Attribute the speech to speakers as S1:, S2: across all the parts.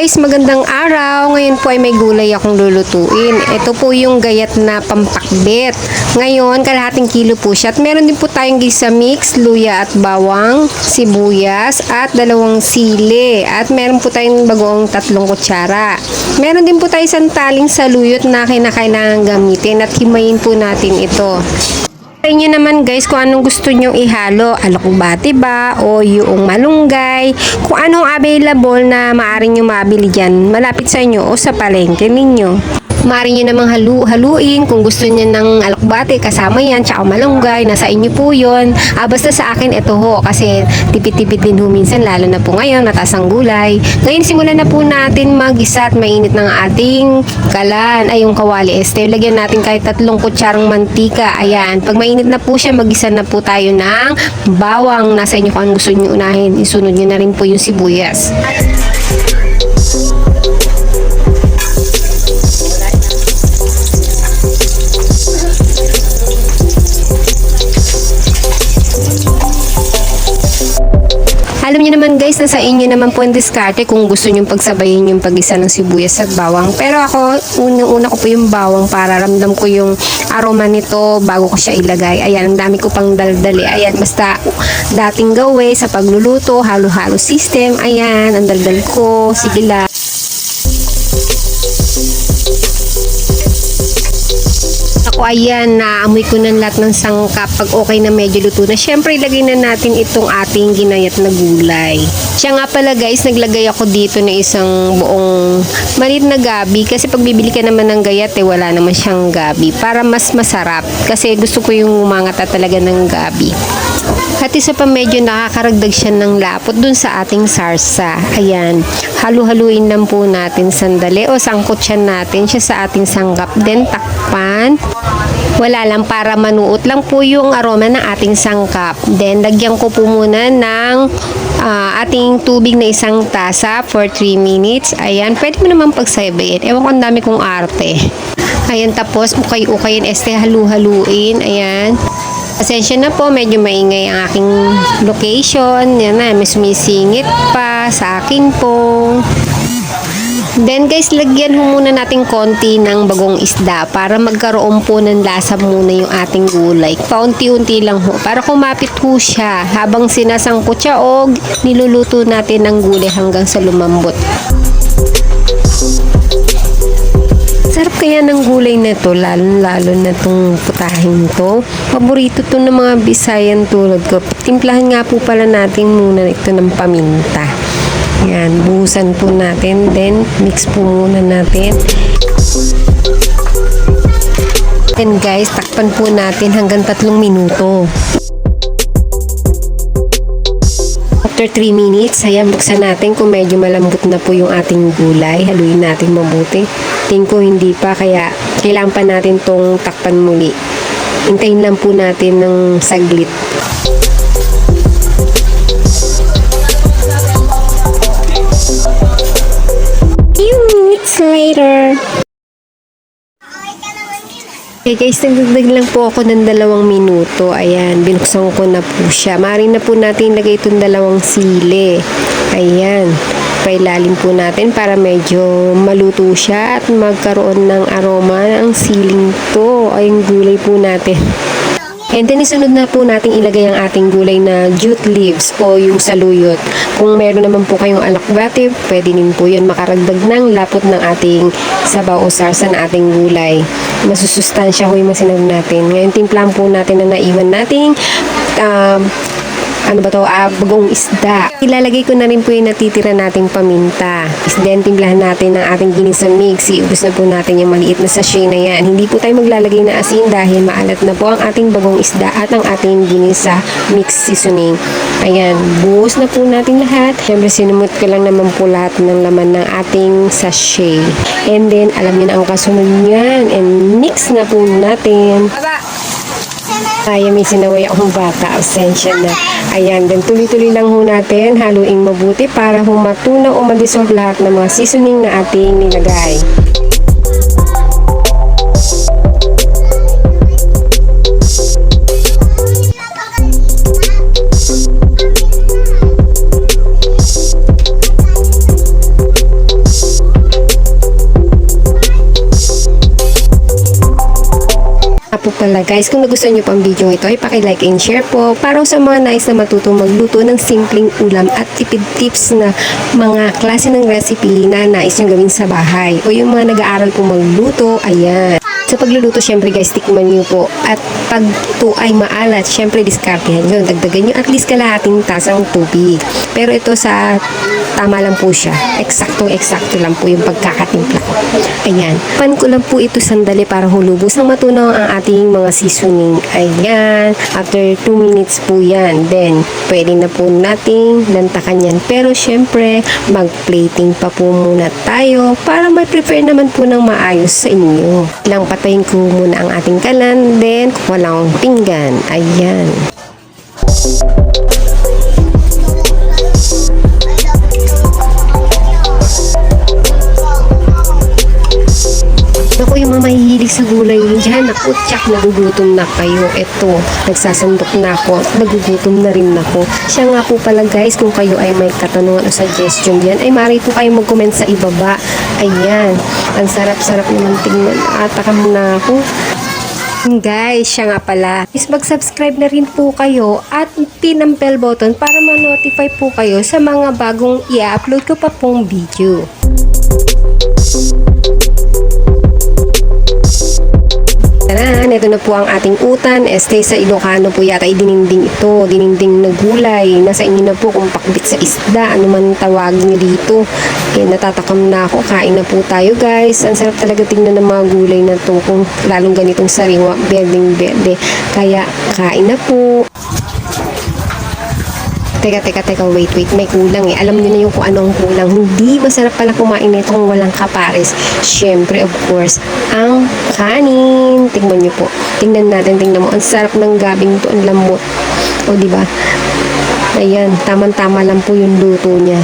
S1: Guys, magandang araw. Ngayon po ay may gulay akong lulutuin. Ito po yung gayat na pampakbet. Ngayon, kalahating kilo po siya. At meron din po tayong gisa mix, luya at bawang, sibuyas, at dalawang sili. At meron po tayong bagoong tatlong kutsara. Meron din po tayo isang taling saluyot na kinakailangan gamitin at himayin po natin ito. Inyo naman guys kung anong gusto nyong ihalo, alokbati ba o yung malunggay, kung anong available na maaari nyo mabili dyan, malapit sa inyo o sa palengke ninyo. Maaari nyo namang halu haluin kung gusto niya ng alokbati, kasama yan, tsaka malunggay, nasa inyo po yun. Ah, basta sa akin ito ho, kasi tipid-tipid din ho minsan, lalo na po ngayon, mataas ang gulay. Ngayon simulan na po natin mag-isa at mainit ng ating kalan, ay yung kawali este. Lagyan natin kahit tatlong kutsarang mantika, ayan. Pag mainit na po siya, mag-isa na po tayo ng bawang. Nasa inyo kung gusto nyo unahin, isunod nyo na rin po yung sibuyas. Alam niyo naman guys, na sa inyo naman po ang diskarte kung gusto niyo pagsabayin yung pag-isa ng sibuyas at bawang. Pero ako, unang-una ko po yung bawang para ramdam ko yung aroma nito bago ko siya ilagay. Ayan, ang dami ko pang daldali. Ayan, basta dating gawe sa pagluluto, halo-halo system. Ayan, ang daldal ko. Sige lang. Ako ayan, naamoy ko ng lahat ng sangkap pag okay na medyo luto na. Siyempre, ilagay na natin itong ating ginayat na gulay. Siya nga pala guys, naglagay ako dito na isang buong maliit na gabi kasi pag bibili ka naman ng gayat eh, wala naman siyang gabi para mas masarap kasi gusto ko yung umangata talaga ng gabi. At isa pa medyo nakakaragdag siya ng lapot dun sa ating sarsa. Ayan, halu-haluin lang po natin sandali o sangkot siya natin siya sa ating sangkap. Then takpan. Wala lang para manuot lang po yung aroma ng ating sangkap. Then lagyan ko po muna ng ah, ating tubig na isang tasa for 3 minutes. Ayan, pwede mo naman pagsabayin. Ewan ko ang dami kong arte. Ayan, tapos ukay-ukayin, este halu-haluin. Ayan. Pasensya na po, medyo maingay ang aking location. Yan na, may sumisingit pa sa akin po. Then guys, lagyan ho muna natin konti ng bagong isda para magkaroon po ng lasa muna yung ating gulay. Paunti-unti lang ho, para kumapit ho siya habang sinasangkot siya o niluluto natin ang gulay hanggang sa lumambot. Sarap kaya ng gulay na to, lalo-lalo na tong putahin to. Paborito to ng mga Bisayan tulad ko. Timplahan nga po pala natin muna ito ng paminta. Yan, buhusan po natin. Then, mix po muna natin. Then guys, takpan po natin hanggang tatlong minuto. After 3 minutes, ayan, buksan natin kung medyo malambot na po yung ating gulay. Haluin natin mabuti. Tingin ko hindi pa, kaya kailangan pa natin tong takpan muli. Hintayin lang po natin ng saglit. Few minutes later. Okay guys, nagdagdag lang po ako ng dalawang minuto. Ayan, binuksan ko na po siya. Mari na po natin ilagay itong dalawang sili. Ayan, pailalim po natin para medyo maluto siya at magkaroon ng aroma ng siling to. Ay, yung gulay po natin. And then, isunod na po natin ilagay ang ating gulay na jute leaves o yung saluyot. Kung meron naman po kayong alakbati, pwede din po yun makaragdag ng lapot ng ating sabaw o sarsa ng ating gulay. Masusustansya ho yung masinag natin. Ngayon, timplahan po natin na naiwan nating um, ano ba to, ah, bagong isda. Ilalagay ko na rin po yung natitira nating paminta. Then, timplahan natin ng ating ginisang mix. Iubos na po natin yung maliit na sachet na yan. Hindi po tayo maglalagay na asin dahil maalat na po ang ating bagong isda at ang ating ginisa mix seasoning. Ayan, buhos na po natin lahat. Siyempre, sinumot ko lang naman po lahat ng laman ng ating sachet. And then, alam niyo na ang kasunod niyan. And mix na po natin. Ay, may sinaway akong bata. Absensya na. Ayan, then tuloy-tuloy lang ho natin. Haluin mabuti para humatunaw o madissolve lahat ng mga seasoning na ating nilagay. Pala guys, kung nagustuhan nyo pang video ito, ay paki-like and share po para sa mga nais na matutong magluto ng simpleng ulam at tipid tips na mga klase ng recipe na nais nyo gawin sa bahay. O yung mga nag-aaral po magluto, ayan. Sa pagluluto, syempre guys, tikman nyo po. At pag ito ay maalat, syempre diskartehan nyo. Dagdagan nyo at least kalahating tasang tubig. Pero ito sa tama lang po siya. Eksaktong-eksakto lang po yung pagkakatimpla ko. Ayan. Pan ko lang po ito sandali para hulubos ng matunaw ang ating mga seasoning. Ayan. After 2 minutes po yan. Then, pwede na po nating lantakan yan. Pero syempre, mag-plating pa po muna tayo para may prepare naman po ng maayos sa inyo. Lang patayin ko muna ang ating kalan. Then, kukuha lang pinggan. Ayan. Naku, yung mga mahihilig sa gulay dyan, naku, tsak, nagugutom na kayo. Eto, nagsasandok na ako, nagugutom na rin ako. Siya nga po pala guys, kung kayo ay may katanungan o suggestion dyan, ay mari po kayo mag-comment sa ibaba. Ayan, ang sarap-sarap naman tingnan. Atakam na ako. Guys, siya nga pala. Is mag-subscribe na rin po kayo at pin ang bell button para ma-notify po kayo sa mga bagong i-upload ko pa pong video. Taran, ito na po ang ating utan. Este sa Ilocano po yata ay dininding ito. Dininding na gulay. Nasa inyo na po kung pakbit sa isda. Ano man tawagin niyo dito. Eh, natatakam na ako. Kain na po tayo guys. Ang sarap talaga tingnan ng mga gulay na to. Kung lalong ganitong sariwa. Berdeng berde. Kaya kain na po. Teka, teka, teka, wait, wait, may kulang eh. Alam niyo na yung kung anong kulang. Hindi masarap pala kumain nito kung walang kapares. Siyempre, of course, ang kanin. Tingnan niyo po. Tingnan natin, tingnan mo. Ang sarap ng gabing to, ang lambot. O, di ba? Ayan, tamang-tama lang po yung luto niya.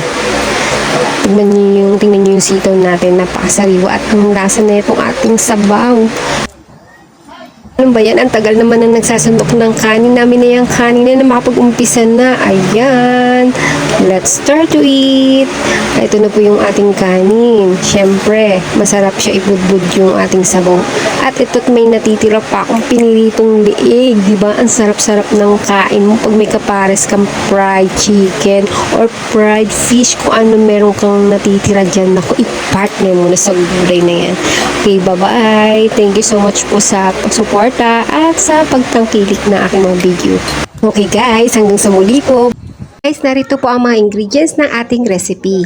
S1: Tingnan niyo yung, tingnan niyo yung sitaw natin, napakasariwa at ang lasa na itong ating sabaw. Ano ba yan? Ang tagal naman na nagsasandok ng kanin namin na yung kanin na makapag-umpisa na. Ayan. Let's start to eat. Ito na po yung ating kanin. Siyempre, masarap siya ibudbud yung ating sabaw. At ito't may natitira pa akong piniritong liig. ba Ang sarap-sarap ng kain mo pag may kapares kang fried chicken or fried fish. Kung ano meron kang natitira dyan. Naku, i-partner mo na sa gulay na yan. Okay, bye-bye. Thank you so much po sa pagsuporta at sa pagtangkilik na aking mga video. Okay guys, hanggang sa muli po. Guys, narito po ang mga ingredients ng ating recipe.